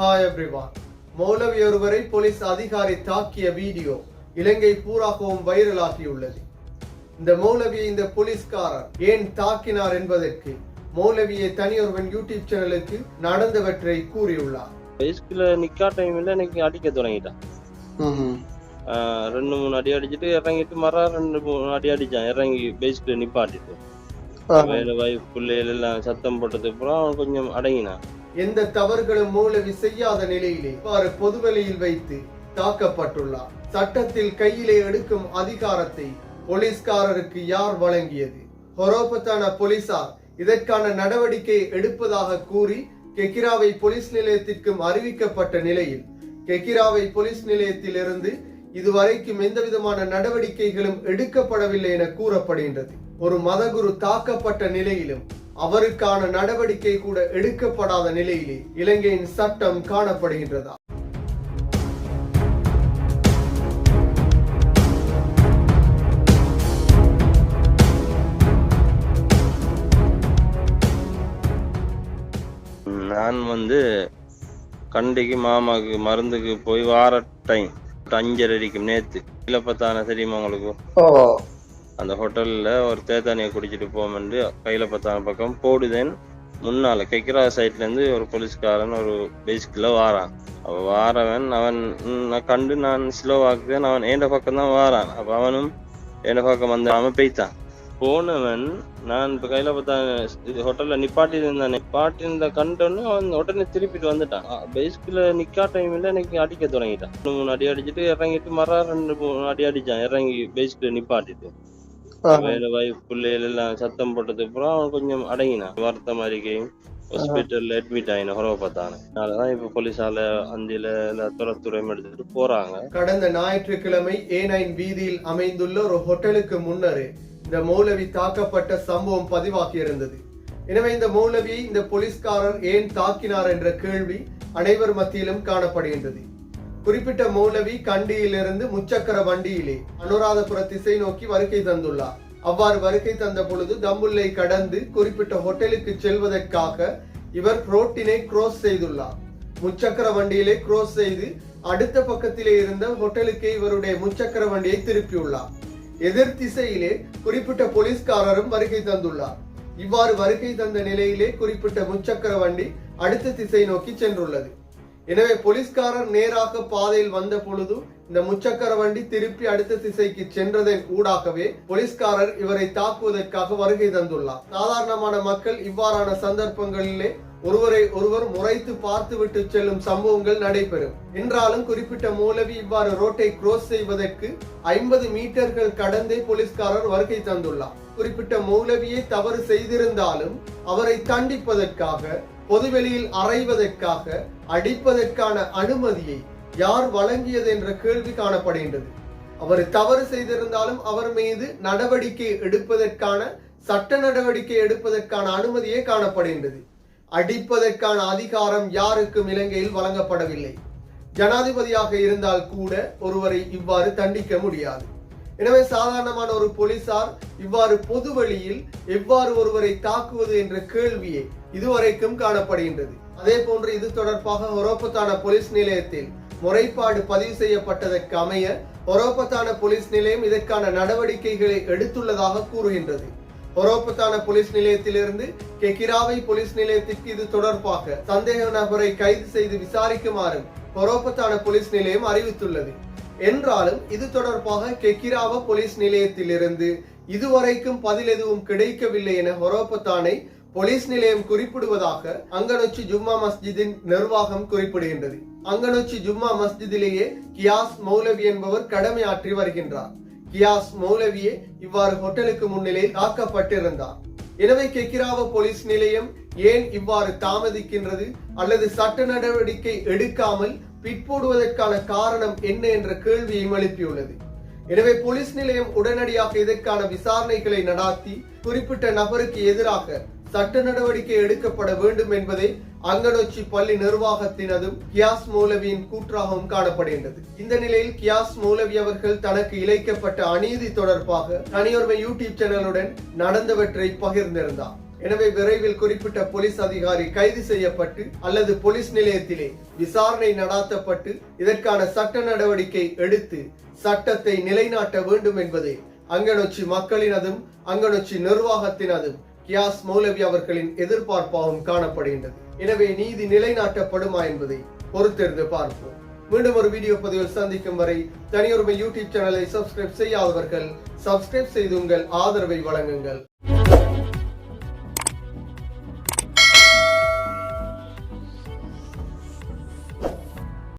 Hi everyone மௌலவி ஒருவரை police அதிகாரி தாக்கிய வீடியோ இலங்கை பூராகவும் வைரலாகியுள்ளது. இந்த மௌலவியை இந்த போலீஸ்காரர் ஏன் தாக்கினார் என்பதற்கு மௌலவியை தனியொருவன் யூடியூப் சேனலுக்கு நடந்தவற்றை கூறியுள்ளார். வயசுக்குள்ள நிக்கா டைம்ல எனக்கு அடிக்க தொடங்கிட்டான். ரெண்டு மூணு அடி அடிச்சுட்டு இறங்கிட்டு மர ரெண்டு மூணு அடி அடிச்சான். இறங்கி பேஸ்க்குள்ள நிப்பாட்டிட்டு. வேலை வாய்ப்பு பிள்ளைகள் எல்லாம் சத்தம் போட்டதுக்கு அப்புறம் அவன் கொஞ்சம் அடங்கினான். எந்த தவறுகளும் மூலவி செய்யாத நிலையிலே இவ்வாறு பொதுவெளியில் வைத்து தாக்கப்பட்டுள்ளார். சட்டத்தில் கையிலே எடுக்கும் அதிகாரத்தை போலீஸ்காரருக்கு யார் வழங்கியது? ஹொரோபத்தான போலீசார் இதற்கான நடவடிக்கை எடுப்பதாக கூறி கெக்கிராவை போலீஸ் நிலையத்திற்கும் அறிவிக்கப்பட்ட நிலையில் கெக்கிராவை போலீஸ் நிலையத்தில் இருந்து இதுவரைக்கும் எந்த விதமான நடவடிக்கைகளும் எடுக்கப்படவில்லை என கூறப்படுகின்றது. ஒரு மதகுரு தாக்கப்பட்ட நிலையிலும் அவருக்கான நடவடிக்கை கூட எடுக்கப்படாத நிலையிலே இலங்கையின் சட்டம் காணப்படுகின்றதா? நான் வந்து கண்டிக்கு மாமாக்கு மருந்துக்கு போய் வார டைம் அஞ்சரை அடிக்கும் நேத்து. கையில தெரியுமா உங்களுக்கு? அந்த ஹோட்டலில் ஒரு தேத்தானியை குடிச்சிட்டு போமெண்டு கையில் பத்தான பக்கம் போடுதேன். முன்னால் கைக்கிரா சைட்லேருந்து ஒரு போலீஸ்காரன் ஒரு பேசிக்கில் வாரான். அவன் வாரவன் அவன் நான் கண்டு நான் ஸ்லோவாக்குதேன் அவன் ஏண்ட பக்கம் தான் வாரான். அப்போ அவனும் ஏண்ட பக்கம் வந்து அவன் பெய்தான் போனவன் நான் இப்போ கையில் பார்த்தா இது ஹோட்டலில் நிப்பாட்டி இருந்தான் நிப்பாட்டி இருந்த கண்டோன்னு அவன் உடனே திருப்பிட்டு வந்துட்டான். பேஸ்க்குள்ள நிக்கா டைமில் எனக்கு அடிக்க தொடங்கிட்டான். மூணு அடி அடிச்சுட்டு இறங்கிட்டு மர ரெண்டு மூணு அடி அடிச்சான் இறங்கி பேஸ்க்குள்ள நிப்பாட்டிட்டு. வேலை வாய்ப்பு பிள்ளைகள் எல்லாம் சத்தம் போட்டதுக்கு அப்புறம் அவன் கொஞ்சம் அடங்கினான். வருத்தம் அறிக்கையும் ஹாஸ்பிட்டல்ல அட்மிட் ஆயின உறவை பார்த்தாங்க அதனாலதான் இப்ப போலீஸால அந்தியில துறத்துறையும் எடுத்துட்டு போறாங்க. கடந்த ஞாயிற்றுக்கிழமை ஏ நைன் வீதியில் அமைந்துள்ள ஒரு ஹோட்டலுக்கு முன்னரே இந்த மௌலவி தாக்கப்பட்ட சம்பவம் பதிவாகி இருந்தது எனவே இந்த மௌலவியை இந்த போலீஸ்காரர் ஏன் தாக்கினார் என்ற கேள்வி அனைவர் மத்தியிலும் காணப்படுகின்றது. குறிப்பிட்ட மௌலவி கண்டியிலிருந்து முச்சக்கர வண்டியிலே அனுராதபுர திசை நோக்கி வருகை தந்துள்ளார். அவ்வாறு வருகை தந்த பொழுது தம்புல்லை கடந்து குறிப்பிட்ட ஹோட்டலுக்கு செல்வதற்காக இவர் ரோட்டினை கிராஸ் செய்துள்ளார். முச்சக்கர வண்டியிலே கிராஸ் செய்து அடுத்த பக்கத்திலே இருந்த ஹோட்டலுக்கே இவருடைய முச்சக்கர வண்டியை திருப்பியுள்ளார். எதிர் திசையிலே குறிப்பிட்ட போலீஸ்காரரும் வருகை தந்துள்ளார். இவ்வாறு வருகை தந்த நிலையிலே குறிப்பிட்ட முச்சக்கர வண்டி அடுத்த திசை நோக்கி சென்றுள்ளது. எனவே போலீஸ்காரர் நேராக பாதையில் வந்த பொழுது இந்த முச்சக்கர வண்டி திருப்பி அடுத்த திசைக்கு சென்றதன் ஊடாகவே போலீஸ்காரர் இவரை தாக்குவதற்காக வருகை தந்துள்ளார். சாதாரணமான மக்கள் இவ்வாறான சந்தர்ப்பங்களிலே ஒருவரை ஒருவர் முறைத்து பார்த்துவிட்டு செல்லும் சம்பவங்கள் நடைபெறும். என்றாலும் குறிப்பிட்ட மூலவி இவ்வாறு ரோட்டை கிராஸ் செய்வதற்கு ஐம்பது மீட்டர்கள் கடந்தே போலீஸ்காரர் வருகை தந்துள்ளார். குறிப்பிட்ட மௌலவியை தவறு செய்திருந்தாலும் அவரை தண்டிப்பதற்காக பொதுவெளியில் அறைவதற்காக அடிப்பதற்கான அனுமதியை யார் வழங்கியது என்ற கேள்வி காணப்படுகின்றது. அவர் தவறு செய்திருந்தாலும் அவர் மீது நடவடிக்கை எடுப்பதற்கான சட்ட நடவடிக்கை எடுப்பதற்கான அனுமதியே காணப்படுகின்றது. அடிப்பதற்கான அதிகாரம் யாருக்கும் இலங்கையில் வழங்கப்படவில்லை. ஜனாதிபதியாக இருந்தால் கூட ஒருவரை இவ்வாறு தண்டிக்க முடியாது. எனவே சாதாரணமான ஒரு போலீசார் இவ்வாறு பொது வழியில் எவ்வாறு ஒருவரை தாக்குவது என்ற கேள்வியே இதுவரைக்கும் காணப்படுகின்றது. அதே போன்று இது தொடர்பாக ஒரோப்பத்தான போலீஸ் நிலையத்தில் முறைப்பாடு பதிவு செய்யப்பட்டதற்கு அமைய ஒரோப்பத்தான போலீஸ் நிலையம் இதற்கான நடவடிக்கைகளை எடுத்துள்ளதாக கூறுகின்றது. ஒரோப்பத்தான போலீஸ் நிலையத்திலிருந்து கெகிராவை போலீஸ் நிலையத்திற்கு இது தொடர்பாக சந்தேக நபரை கைது செய்து விசாரிக்குமாறு ஒரோப்பத்தான போலீஸ் நிலையம் அறிவித்துள்ளது. என்றாலும் இது தொடர்பாக கெக்கிராவ போலீஸ் நிலையத்திலிருந்து இதுவரைக்கும் பதில் எதுவும் கிடைக்கவில்லை என ஹொரோபத்தானை போலீஸ் நிலையம் குறிப்பிடுவதாக அங்கனொச்சி ஜும்மா மஸ்ஜிதின் நிர்வாகம் குறிப்பிடுகின்றது. அங்கனொச்சி ஜும்மா மஸ்ஜிதிலேயே கியாஸ் மௌலவி என்பவர் கடமையாற்றி வருகின்றார். கியாஸ் மௌலவியே இவ்வாறு ஹோட்டலுக்கு முன்னிலையில் தாக்கப்பட்டிருந்தார். எனவே கெக்கிராவ போலீஸ் நிலையம் ஏன் இவ்வாறு தாமதிக்கின்றது அல்லது சட்ட நடவடிக்கை எடுக்காமல் பிற்போடுவதற்கான காரணம் என்ன என்ற கேள்வியையும் எழுப்பியுள்ளது. எனவே போலீஸ் நிலையம் உடனடியாக இதற்கான விசாரணைகளை நடாத்தி குறிப்பிட்ட நபருக்கு எதிராக சட்ட நடவடிக்கை எடுக்கப்பட வேண்டும் என்பதை அங்கனொச்சி பள்ளி நிர்வாகத்தினதும் கியாஸ் மௌலவியின் கூற்றாகவும் காணப்படுகின்றது. இந்த நிலையில் கியாஸ் மௌலவி அவர்கள் தனக்கு இழைக்கப்பட்ட அநீதி தொடர்பாக தனியொருமை யூடியூப் சேனலுடன் நடந்தவற்றை பகிர்ந்திருந்தார். எனவே விரைவில் குறிப்பிட்ட போலீஸ் அதிகாரி கைது செய்யப்பட்டு அல்லது போலீஸ் நிலையத்திலே விசாரணை நடாத்தப்பட்டு இதற்கான சட்ட நடவடிக்கை எடுத்து சட்டத்தை நிலைநாட்ட வேண்டும் என்பதே அங்கனொச்சி மக்களினதும் அங்கனொச்சி நிர்வாகத்தினதும் கியாஸ் மௌலவி அவர்களின் எதிர்பார்ப்பாகவும் காணப்படுகின்றது. எனவே நீதி நிலைநாட்டப்படுமா என்பதை பொறுத்திருந்து பார்ப்போம். மீண்டும் ஒரு வீடியோ பதிவில் சந்திக்கும் வரை தனியொருமை யூடியூப் சேனலை சப்ஸ்கிரைப் செய்யாதவர்கள் சப்ஸ்கிரைப் செய்து உங்கள் ஆதரவை வழங்குங்கள்.